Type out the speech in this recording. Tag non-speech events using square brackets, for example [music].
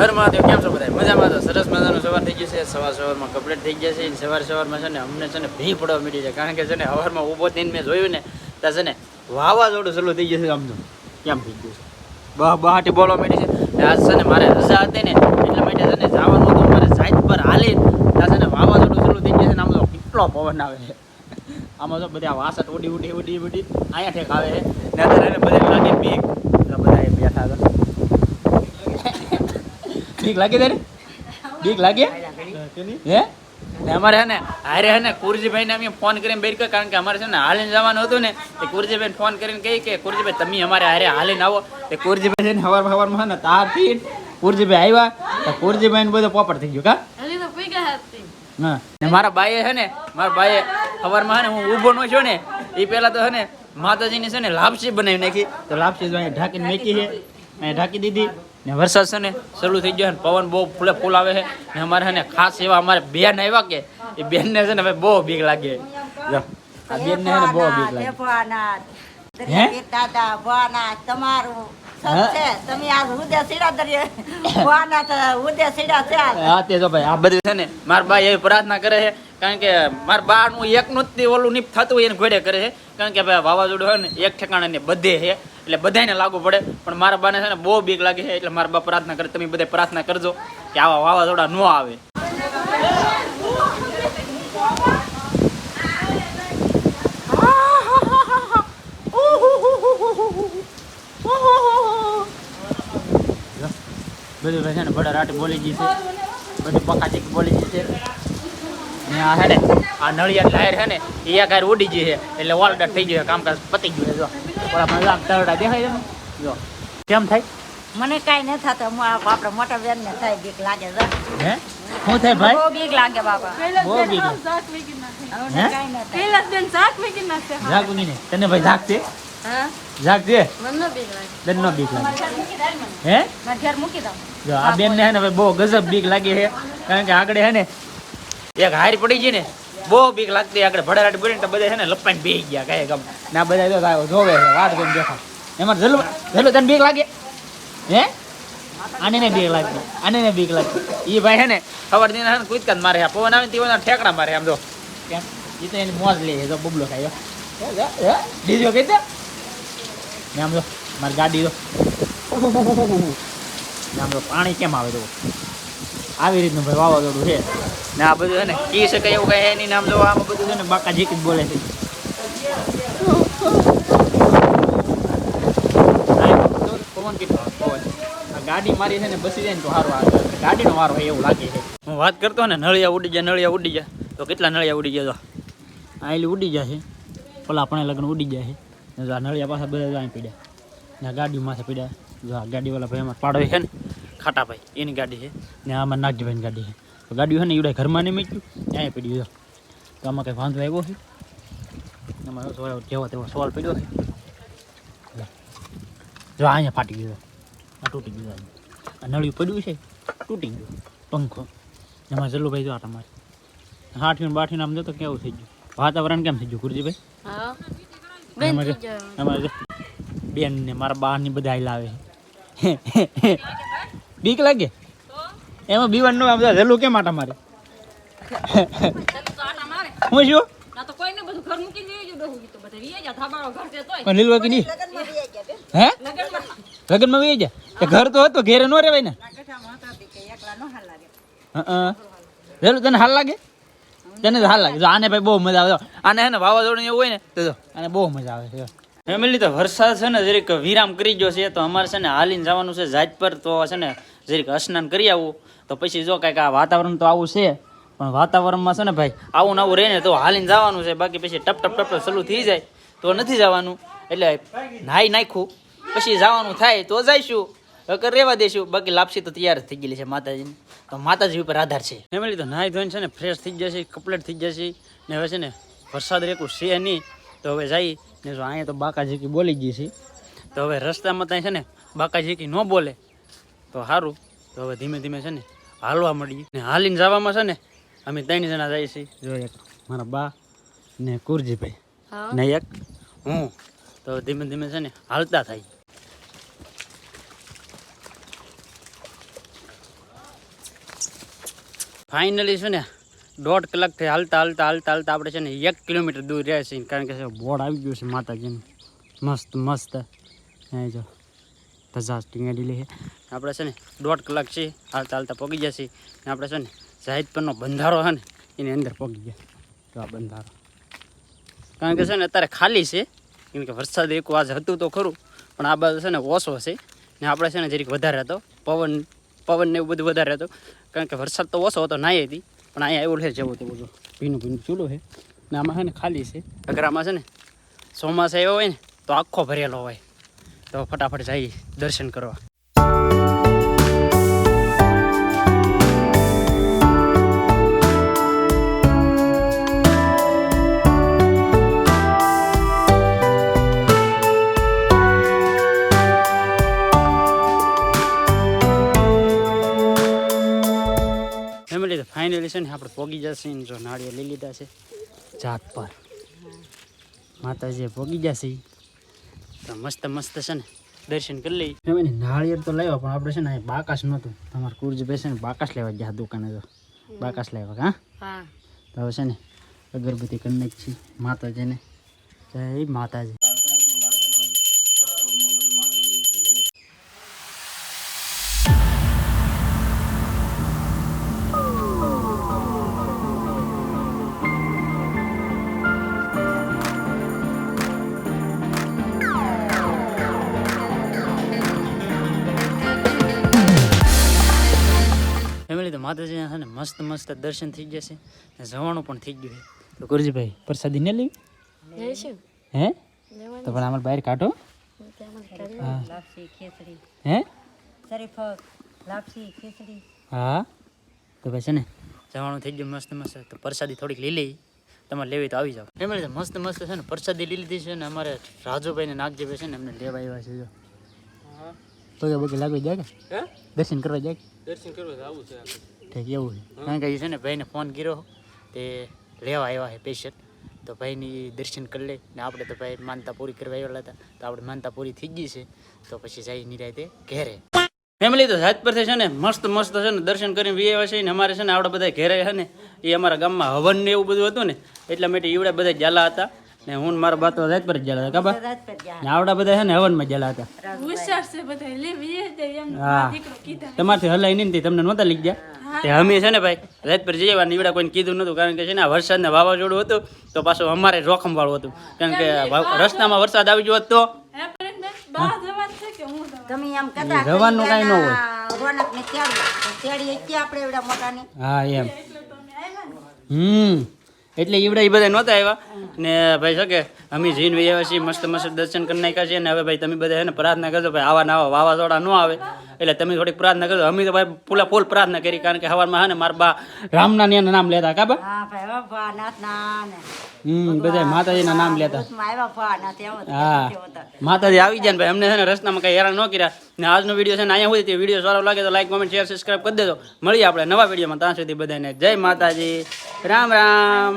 ઘર મહાદેવ કેમ છો બધા મજામાં તો? સરસ મજાનું સવાર થઈ ગયું છે. સવાર સવારમાં કમ્પ્લીટ થઈ ગયા છે. સવાર સવારમાં છે ને અમને છે ને ભી પડવા મળી છે. કારણ કે છે ને સવારમાં ઊભો થઈને મેં જોયું ને, ત્યાં છે ને વાવાઝોડું સલું થઈ ગયું છે આમ તો કેમ થઈ ગયું છે? બહ બહાટી બોલવા માંડી છે. આજ છે ને મારે રજા હતી ને, એટલા માટે છે ને જવાનું હતું. મારે સાઈડ પર હાલી ત્યાં છે ને વાવાઝોડું ચાલુ થઈ ગયું છે આમ તો કેટલો પવન આવે છે. આમાં તો બધા વાસટ ઉડી ઉડી ઉડી ઉડી અહીંયા ઠેક આવે છે. ને અત્યારે બધા લાગે બીક તો બધા એ બેઠા હતા બીક લાગે તારે? બીક લાગે? હે? ને અમારે હે ને હારે હે ને કુરજીભાઈ ને અમે ફોન કરીને બેર કારણ કે અમારે છે ને હાલીને જવાનું હતું ને એ કુરજીભાઈ ફોન કરીને કહી કે કુરજીભાઈ તમે અમારે હારે હાલીને આવો. તે કુરજીભાઈ છે ને હવાર હવારમાં છે ને તારથી કુરજીભાઈ આવ્યા તો કુરજીભાઈ ને બધો પોપડ થઈ ગયો કા? હા. ને મારા બાઈએ છે ને મારા બાઈએ હવારમાં છે ને હું ઊભો ન છું ને એ પેલા તો છે ને માતાજીની છે ને લાપસી બનાવી નાખી. તો લાપસી ઢાંકીને મેકી છે ઢાંકી દીધી. ને વરસાદ છે ને શરૂ થઈ ગયો ને પવન બહુ ફૂલે ફૂલ આવે છે. ને અમારે છે ને ખાસ એવા અમારે બેન આવ્યા કે એ બેનને છે ને ભાઈ બહુ બીક લાગે. આ બેનને છે ને બહુ બીક લાગે. દાદા તમારું ને પ્રાર્થના કરે છે કારણ કે મારા બા નું એકનું જ ઓલું નીપ થતું હોય એને ઘોડે કરે છે કારણ કે ભાઈ વાવાઝોડું હોય ને એક ઠેકાણે ને બધે છે. એટલે બધાને લાગુ પડે. પણ મારા બાને છે ને બહુ બીક લાગે છે, એટલે મારા બા પ્રાર્થના કરે, તમે બધા પ્રાર્થના કરજો કે આવા વાવાઝોડા ન આવે. બધું છે ને બડા રાટ બોલી ગઈ છે. બધી પકાચી બોલી ગઈ છે. ને આ હે ને આ નળિયા લાયર છે ને એ એક હારે ઉડી ગઈ છે એટલે ઓલડર થઈ ગયું કામકાજ પતી ગયું જો. આમ તરડા દેખાય છે જો. કેમ થાય? મને કાંઈ ન થતું હું આ આપણા મોટા બેન ને થાય બીક લાગે છે. હે? શું થાય ભાઈ? બહુ બીક લાગે બાપા. બહુ બીક ઝાક વીકી ના હે? કાંઈ ન થાય કૈલાસ બેન ઝાક વીકી ના છે જાગું નહીં ને. તને ભાઈ જાગતે હા? જાગતે મને ન બીક લાગે. તને બીક લાગે. હે? મારે ઘેર મૂકી દઉં. જો આ બેન ને હે ને બહુ ગજબ બીક લાગી છે. કારણ કે આગળ હે ને એક હારી પડી ગઈ ને, બહુ બીક લાગતી, આગળ ભડારાટ બોલી ને તો બધા છે ને લપાઈને બે ગયા કઈ ગમ. ને બધા જો સાહેબ જોવે છે, વાત કરીને દેખા એમાં જલ્લું જલ્લું, તને બીક લાગે? હે? આને બીક લાગતી આને બીક લાગતી એ ભાઈ છે ને, ખબર દીને કૂદકા મારે પવન આવે ને તેઓના ઠેકડા મારે આમ જો. કેમ? એ તો એની મોજ લે જો બબલો ખાયો ડીજો કહી દે. ને આમ જો, મારી ગાડી જો. આમ તો પાણી કેમ આવે તો? આવી રીતનું ભાઈ વાવાઝોડું છે. ને આ બધું છે ને, કી શકાય એવું કઈ એની નામ જોવા આમ બધું છે ને બાકા જીકી જ બોલે છે. ગાડી મારી છે ને બસી જાય ને તો સારું આવે. ગાડીનો વારો એવું લાગે છે. હું વાત કરતો ને, નળિયા ઉડી જાય, નળિયા ઉડી જાય. તો કેટલા નળિયા ઉડી ગયા તો? આયલી ઉડી છે. ઓલા આપણે લગ્ન ઉડી જાય છે. આ નળિયા પાછા બધા જાય પીડ્યા. ને ગાડી માથે પીડ્યા. જો આ ગાડીવાળા ભાઈ અમારે પાડો છે ને ખાટા ભાઈ એની ગાડી છે. ને આમાં નાગજીભાઈની ગાડી છે. તો ગાડીઓ ને એવડે ઘરમાં નહીં મૂક્યું ત્યાં પીડ્યું તો આમાં કંઈ વાંધો આવ્યો છે? એમાં જો જેવો તેવો સવાલ પડ્યો છે. જો અહીંયા ફાટી ગયો આ તૂટી ગયો આ નળિયું પડ્યું છે તૂટી ગયું. પંખો. એમાં જલ્લુભાઈ જો આ તમારે. હાઠીને બાઠીને આમ જતો કેવું થઈ ગયું? વાતાવરણ કેમ થઈ ગયું ગુરુજીભાઈ. એમાં બેન ને મારા બા ની બધા લાવે [laughs] બીક લાગે? એમાં બીવાનું નું આમ રેલું કેમ આટા મારે? હું શું? ઘર તો હતો, ઘેરે નો રેવાય તને હાલ લાગે? તને હાલ લાગે. આને ભાઈ બહુ મજા આવે. આને હે વાવાઝોડું એવું હોય ને, તો આને બહુ મજા આવે. છે ફેમિલી, તો વરસાદ છે ને, જરીક વિરામ કરી ગયો છે, તો અમારે છે ને હાલીને જવાનું છે જાત પર, તો છે ને જરીક સ્નાન કરી આવું, તો પછી જો કાંઈક આ વાતાવરણ તો આવું છે, પણ વાતાવરણમાં છે ને ભાઈ, આવું ને આવું રહે ને તો હાલીને જવાનું છે, બાકી પછી ટપ ટપ ટપ સલું થઈ જાય, તો નથી જવાનું. એટલે નાહી નાખ્યું પછી જવાનું થાય તો જઈશું અગર રહેવા દેશું. બાકી લાપસી તો તૈયાર થઈ ગયેલી છે માતાજીની, તો માતાજી ઉપર આધાર છે. ફેમિલી તો નાહી ધોઈને છે ને ફ્રેશ થઈ જશે કપલેટ થઈ જશે ને હવે છે ને વરસાદ રેકું છે નહીં, તો હવે જઈ ને જો અહીંયા તો બાકાજીકી બોલી ગઈ છે, તો હવે રસ્તામાં ત્યાં છે ને બાકાજીકી ન બોલે તો સારું તો હવે ધીમે ધીમે છે ને હાલવા મળીએ ને હાલીને જવામાં છે ને અમે ત્રણ જણા જઈએ છીએ. જો એક મારા બા ને કુરજીભાઈ. ને એક હું. તો ધીમે ધીમે છે ને હાલતા થાય. ફાઇનલી છે ને દોઢ કલાકથી હાલતા હાલતા હાલતા હાલતા આપણે છે ને એક કિલોમીટર દૂર રહ્યા છીએ. કારણ કે બોર્ડ આવી ગયું છે માતાજીનું. મસ્ત મસ્ત. અહીં જો. ધજા ટીંગાડી લઈએ આપણે છે ને દોઢ કલાક છે હાલતા હાલતા પગી જશે. ને આપણે છે ને જાહેદ પરનો બંધારો છે ને, એની અંદર પગી ગયા. તો આ બંધારો. કારણ કે છે ને અત્યારે ખાલી છે, કેમ કે વરસાદ એક આજ હતું તો ખરું, પણ આ બાજુ છે ને ઓછો છે. ને આપણે છે ને જરીક વધારે હતો, પવન પવન ને એવું બધું વધારે હતું. કારણ કે વરસાદ તો ઓછો હતો, નાઈ હતી, પણ અહીંયા એવું છે જેવું તો બધું ભીનું ભીનું ચૂલો છે. ને આમાં છે ને ખાલી છે. અગર છે ને ચોમાસા એવો હોય ને, તો આખો ભરેલો હોય. તો ફટાફટ જઈ દર્શન કરવા. ફેમિલી ફાઇનલી છે ને, આપણે પોગી જશે ને જો નાળિયેર લઈ લીધા છે. જાત પર. માતાજી પોગી જશે. તો મસ્ત મસ્ત છે ને દર્શન કરી લઈ ફેમિલી નાળિયેર તો લાવ્યા પણ આપણે છે ને બાકાશ નહોતું. તમારે કુરજીભાઈ છે ને બાકાશ લેવા ગયા દુકાને તો. બાકાશ લાવ્યા હા? હા. તો હવે છે ને અગરબત્તી કરી નાખી માતાજીને. જય માતાજી. ફેમિલી તો માતાજીના છે ને મસ્ત મસ્ત દર્શન થઈ જશે ને જવાનું પણ થઈ ગયું છે. તો ગુરુજીભાઈ પ્રસાદી ને લેવી? હે? તો પણ અમારે બહાર કાઢો. હા. હે? શરીફળ લાપસી ખીચડી હા. તો ભાઈ છે ને જવાનું થઈ ગયું મસ્ત મસ્ત. તો પ્રસાદી થોડીક લઈ લઈ. તમારે લેવી તો આવી જાવ એમ મસ્ત મસ્ત છે ને પ્રસાદી લઈ લીધી છે ને અમારે રાજુભાઈ ને નાગજીભાઈ છે ને એમને લેવા આવ્યા છે જો. પગે પગે લાગી જાય કે? દર્શન કરવા જાય દર્શન કરવા આવું છે ઠીક એવું છે. કારણ કે છે ને ભાઈને ફોન કર્યો તે લેવા આવ્યા છે પેશન્ટ તો ભાઈની દર્શન કરી લે. ને આપણે તો ભાઈ માનતા પૂરી કરવા આવેલા હતા. તો આપણે માનતા પૂરી થઈ ગઈ છે. તો પછી જાય નિરાયતે ઘેરે. ફેમિલી તો જાત પરથી છે ને મસ્ત મસ્ત છે ને દર્શન કરીને વી આવ્યા છે. ને અમારે છે ને આપણે બધા ઘેરે છે ને એ અમારા ગામમાં હવન ને એવું બધું હતું ને એટલા માટે ઈવડે બધા જાલા હતા. ને હું ને મારા બાતો જાત પર જ જાલા હતા કાબા રાત આવડા બધા છે ને હવનમાં જલા હતા. હોશિયાર છે બધા લે વીએ તે એમ હા. દીકરો હલાઈ તમારથી હલાય નહીં ને તમને નહોતા લઈ ગયા તે અમે છે ને ભાઈ રાત પર જઈએ નીવડા કોઈને કીધું નતું કારણ કે છે ને આ વરસાદ ને વાવાઝોડું હતું તો પાછું અમારે જોખમ વાળું હતું. કારણ કે રસ્તામાં વરસાદ આવી ગયો હોત તો રવાનું પ્રેમબેન બા જવાન છે કે હું જવાન? તમે એમ કહેતા જવાનું કાંઈ ન હોય. હા એમ. એટલે તો અમે આવ્યા ને. હમ. એટલે ઈવડા એ બધા નહોતા આવ્યા ને ભાઈ શું કે અમે જીન વહી મસ્ત મસ્ત દર્શન કરી નાખ્યા છીએ. ને હવે ભાઈ તમે બધા એને પ્રાર્થના કરજો ભાઈ આવા ના આવા વાવાઝોડા ન આવે. એટલે તમે થોડીક પ્રાર્થના કરજો. અમે તો ભાઈ પૂલા ફૂલ પ્રાર્થના કરી કારણ કે હવારમાં હા ને મારા બા રામના ને નામ લેતા ને. હમ બધા માતાજીના નામ લેતા. હા. માતાજી આવી જાય ને ભાઈ અમને છે ને રસ્તામાં કઈ હેરાન ન કર્યા. ને આજનો વીડિયો છે ને અહીંયા સુધી વીડિયો સારો લાગે તો લાઈક કોમેન્ટ શેર સબસ્ક્રાઈબ કરી દેજો. મળીએ આપણે નવા વિડીયોમાં. ત્યાં સુધી બધાને જય માતાજી. રામ રામ.